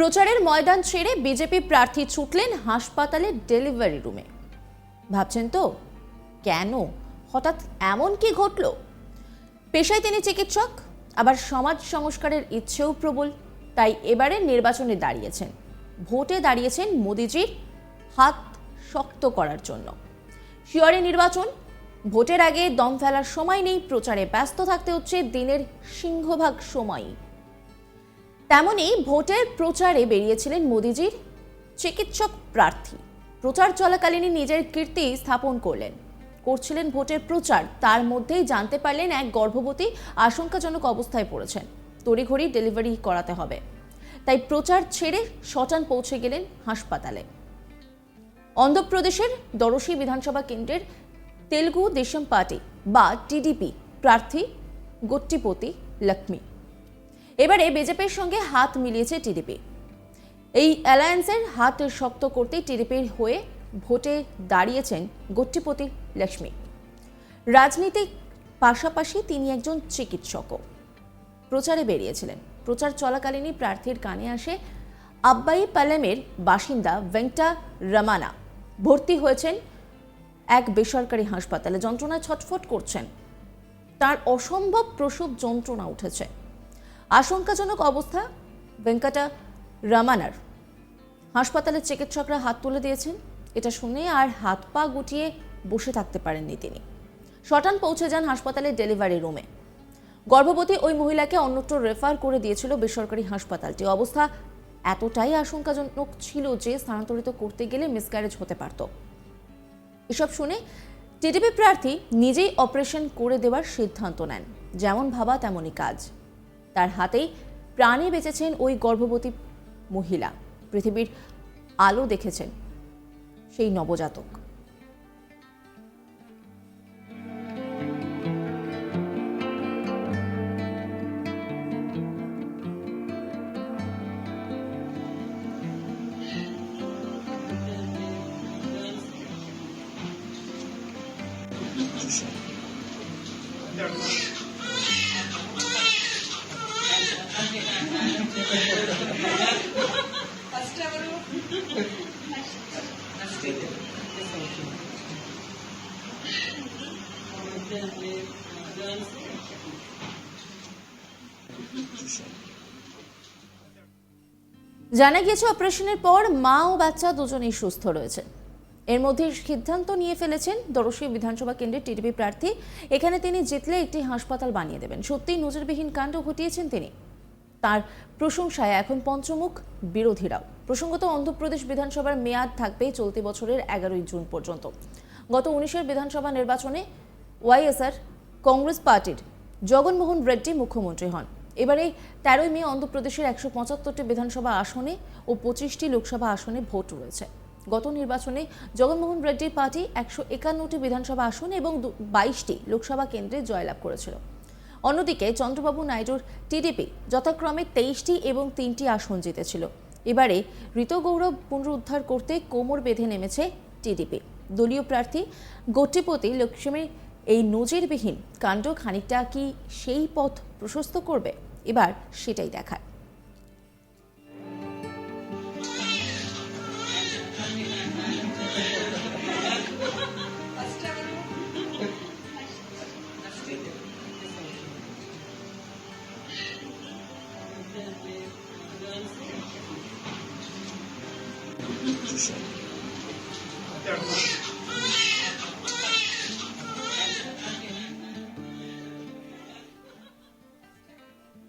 প্রচারের ময়দান ছেড়ে বিজেপি প্রার্থী ছুটলেন হাসপাতালের ডেলিভারি রুমে। ভাবছেন তো, কেন? হঠাৎ এমন কি ঘটল? পেশায় তিনি চিকিৎসক, আবার সমাজ সংস্কারের ইচ্ছেও প্রবল, তাই এবারে নির্বাচনে দাঁড়িয়েছেন। ভোটে দাঁড়িয়েছেন মোদিজির হাত শক্ত করার জন্য। শিয়রে নির্বাচন, ভোটের আগে দম ফেলার সময় নেই, প্রচারে ব্যস্ত থাকতে হচ্ছে দিনের সিংহভাগ সময়ই। তেমনি ভোটের প্রচারে বেরিয়েছিলেন মোদিজির চিকিৎসক প্রার্থী। প্রচার চলাকালীনই নিজের কীর্তি স্থাপন করলেন। করছিলেন ভোটের প্রচার, তার মধ্যেই জানতে পারলেন এক গর্ভবতী আশঙ্কাজনক অবস্থায় পড়েছেন। তড়িঘড়ি ডেলিভারি করাতে হবে। তাই প্রচার ছেড়ে শটান পৌঁছে গেলেন হাসপাতালে। অন্ধ্রপ্রদেশের দরসী বিধানসভা কেন্দ্রের তেলুগু দেশম পার্টি বা টিডিপি প্রার্থী গট্টিপতি লক্ষ্মী। এবারে বিজেপির সঙ্গে হাত মিলিয়েছে টিডিপি। এই অ্যালায়েন্সের হাত শক্ত করতে টিডিপির হয়ে ভোটে দাঁড়িয়েছেন গট্টিপতি লক্ষ্মী। রাজনীতিক পাশাপাশি তিনি একজন চিকিৎসকও। প্রচারে বেরিয়েছিলেন। প্রচার চলাকালীনই প্রার্থীর কানে আসে আব্বাই পালেমের বাসিন্দা ভেঙ্কটা রমানা। ভর্তি হয়েছেন এক বেসরকারি হাসপাতালে। যন্ত্রণায় ছটফট করছেন। তার অসম্ভব প্রসব যন্ত্রণা উঠেছে। আশঙ্কাজনক অবস্থা ভেঙ্কটা রমানার। হাসপাতালের চিকিৎসকরা হাত তুলে দিয়েছেন। এটা শুনে আর হাত পা গুটিয়ে বসে থাকতে পারেননি তিনি। শটান পৌঁছে যান হাসপাতালের ডেলিভারি রুমে। গর্ভবতী ওই মহিলাকে অন্যত্র রেফার করে দিয়েছিল বেসরকারি হাসপাতালটি। অবস্থা এতটাই আশঙ্কাজনক ছিল যে স্থানান্তরিত করতে গেলে মিসক্যারেজ হতে পারত। এসব শুনে টিডিপি প্রার্থী নিজেই অপারেশন করে দেওয়ার সিদ্ধান্ত নেন। যেমন ভাবা তেমনই কাজ। তার হাতেই প্রাণে বেঁচেছেন ওই গর্ভবতী মহিলা। পৃথিবীর আলো দেখেছেন সেই নবজাতক। জানা গিয়েছে, অপারেশনের পর মা ও বাচ্চা দুজনেই সুস্থ রয়েছে। এর মধ্যে সিদ্ধান্ত নিয়ে ফেলেছেন দরসী বিধানসভা কেন্দ্রের টিডিপি প্রার্থী। এখানে তিনি জিতলে একটি হাসপাতাল বানিয়ে দেবেন। সত্যিই নজরবিহীন কাণ্ড ঘটিয়েছেন তিনি। তার প্রশংসায় এখন পঞ্চমুখ বিরোধীরাও। প্রসঙ্গত, অন্ধ্রপ্রদেশ বিধানসভার মেয়াদ থাকবে চলতি বছরের এগারোই জুন পর্যন্ত। গত উনিশের বিধানসভা নির্বাচনে ওয়াইএসআর কংগ্রেস পার্টির জগনমোহন রেড্ডি মুখ্যমন্ত্রী হন। এবারে তেরোই মে অন্ধ্রপ্রদেশের একশো পঁচাত্তরটি বিধানসভা আসনে ও পঁচিশটি লোকসভা আসনে ভোট রয়েছে। গত নির্বাচনে জগনমোহন রেড্ডির পার্টি একশো একান্নটি বিধানসভা আসন এবং বাইশটি লোকসভা কেন্দ্রে জয়লাভ করেছিল। অন্যদিকে চন্দ্রবাবু নাইডুর টিডিপি যথাক্রমে তেইশটি এবং তিনটি আসন জিতেছিল। এবারে ঋতগৌরব পুনরুদ্ধার করতে কোমর বেঁধে নেমেছে টিডিপি। দলীয় প্রার্থী গোটিপতি লক্ষ্মীর এই নজিরবিহীন কাণ্ড খানিকটা কি সেই পথ প্রশস্ত করবে? এবার সেটাই দেখার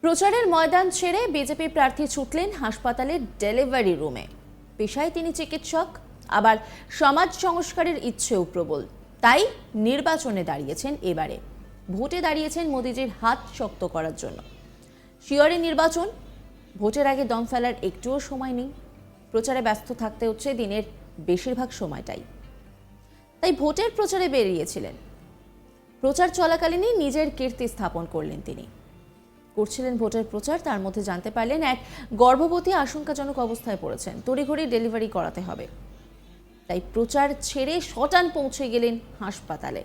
প্রচারের ময়দান ছেড়ে বিজেপি প্রার্থী ছুটলেন হাসপাতালের ডেলিভারি রুমে। পেশায় তিনি চিকিৎসক, আবার সমাজ সংস্কারের ইচ্ছেও প্রবল। তাই নির্বাচনে দাঁড়িয়েছেন এবারে। ভোটে দাঁড়িয়েছেন মোদিজির হাত শক্ত করার জন্য। শিয়রে নির্বাচন, ভোটের আগে দম ফেলার একটুও সময় নেই। প্রচারে ব্যস্ত থাকতে হচ্ছে দিনের বেশিরভাগ সময়টাই। তাই ভোটের প্রচারে বেরিয়েছিলেন। প্রচার চলাকালীনই নিজের কীর্তি স্থাপন করলেন তিনি। করছিলেন ভোটের প্রচার, তার মধ্যে জানতে পারলেন এক গর্ভবতী আশঙ্কাজনক অবস্থায় পড়েছেন। তড়িঘড়ি ডেলিভারি করাতে হবে। তাই প্রচার ছেড়ে শটান পৌঁছে গেলেন হাসপাতালে।